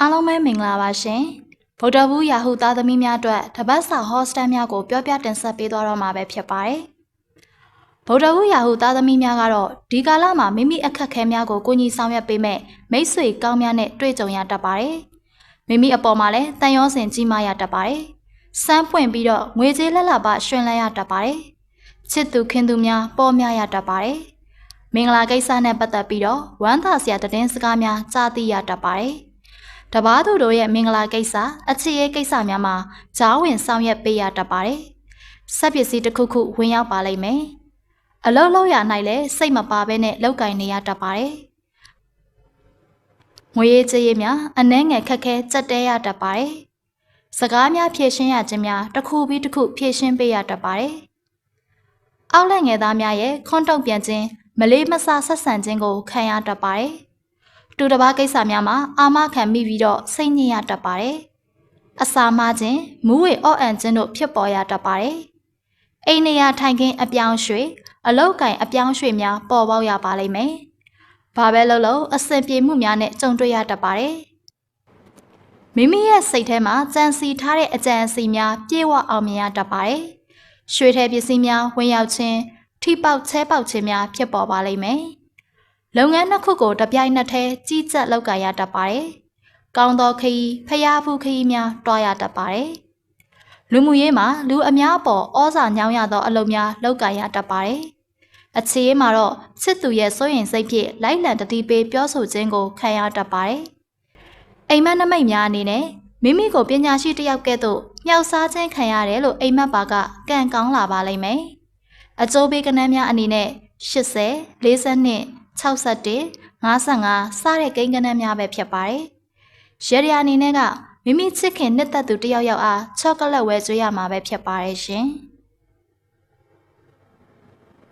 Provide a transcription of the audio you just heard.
အားလုံးပဲမင်္ဂလာပါရှင်ဗုဒ္ဓဘူးယာဟုသားသမီးများအတွက်တပတ်စာဟောစတန်များကိုပြောပြတင်ဆက်ပေးသွားတော့မှာပဲဖြစ်ပါတယ်ဗုဒ္ဓဘူးယာဟုသားသမီးများကတော့ဒီကာလမှာမိမိအခက်အခဲများကိုကိုကြီးဆောင်ရွက်ပေးမဲ့မိတ်ဆွေကောင်းများနဲ့တွေ့ကြုံရတတ်ပါတယ်မိမိအပေါ်မှာလည်းတန်ရောစင်ကြီးမားရတတ်ပါတယ်စမ်းပွင့်ပြီးတော့ငွေကြေးလက်လာပရွှင်လန်းရတတ်ပါတယ်ချစ်သူခင်သူများပေါ်များရတတ်ပါတယ်မင်္ဂလာကိစ္စနဲ့ပတ်သက်ပြီးတော့ဝမ်းသာစရာသတင်းစကားများကြားသိရတတ်ပါတယ် တပားသူတို့ရဲ့မင်္ဂလာကိစ္စအခြေရေးကိစ္စများမှာဂျားဝင်ဆောင်ရွက်ပေးရတတ်ပါတယ်။ဆက်ပစ္စည်းတစ်ခုခုဝင်ရောက်ပါလိမ့်မယ်။အလုံးလုံးရ၌လည်းစိတ်မပါဘဲနဲ့လောက်ကင်နေရတတ်ပါတယ်။ငွေရေးကြေးရေးများအနှဲငယ်ခက်ခဲကြက်တဲရတတ်ပါတယ်။စကားများဖြည့်ရှင်းရခြင်းများတစ်ခုပြီးတစ်ခုဖြည့်ရှင်းပေးရတတ်ပါတယ်။အောက်လက်ငယ်သားများရဲ့ခွန်းတုံပြန်ခြင်းမလေးမဆဆက်ဆံခြင်းကိုခံရတတ်ပါတယ်။ တူတပားကိစ္စများမှာအာမခံမိပြီးတော့စိတ်ညစ်ရတတ်ပါတယ်။အစာမခြင်းမူးဝေအော့အန်ခြင်းတို့ဖြစ်ပေါ်ရတတ်ပါတယ်။အိမ်နေရထိုင်ခင်းအပြောင်းရွှေ့အလောက်ကင်အပြောင်းရွှေ့များပေါ်ပေါက်ရပါလိမ့်မယ်။ဘာပဲလုပ်လို့အဆင်ပြေမှုများနဲ့ကြုံတွေ့ရတတ်ပါတယ်။မိမိရဲ့စိတ်ထဲမှာကြံစီထားတဲ့အကြံအစီများပြေဝအောင်မြင်ရတတ်ပါတယ်။ရွှေထဲပစ္စည်းများဝင်ရောက်ခြင်းထိပေါက်ချဲပေါက်ခြင်းများဖြစ်ပေါ်ပါလိမ့်မယ်။ လုပ်ငန်းနှစ်ခုကိုတပြိုင်နက်တည်းကြီးကြပ်လုပ်ကိုင်ရတတ်ပါတယ်။ကောင်းသောခရီးဖျားဖူးခရီးများတွားရတတ်ပါတယ်။လူမှုရေးမှာလူအများအပေါ်ဩဇာညောင်းရသောအလုပ်များလုပ်ကိုင်ရတတ်ပါတယ်။အခြေရေးမှာတော့ချစ်သူရဲ့စိုးရင်စိတ်ဖြင့်လိုက်လံတတိပေးပြောဆိုခြင်းကိုခံရတတ်ပါတယ်။အိမ်မက်နမိတ်များအနေနဲ့မိမိကိုပညာရှိတစ်ယောက်ကဲ့သို့မြောက်စားခြင်းခံရတယ်လို့အိမ်မက်ပါကကံကောင်းလာပါလိမ့်မယ်။အကျိုးပေးကဏ္ဍများအနေနဲ့80 42 61 55စတဲ့ကိန်းဂဏန်းများပဲဖြစ်ပါတယ်။ရေဒီယာအနေနဲ့ကမိမိချစ်ခင်နှစ်သက်သူတစ်ယောက်ယောက်အားချောကလက်ဝဲကျွေးရမှာပဲဖြစ်ပါတယ်ရှင်။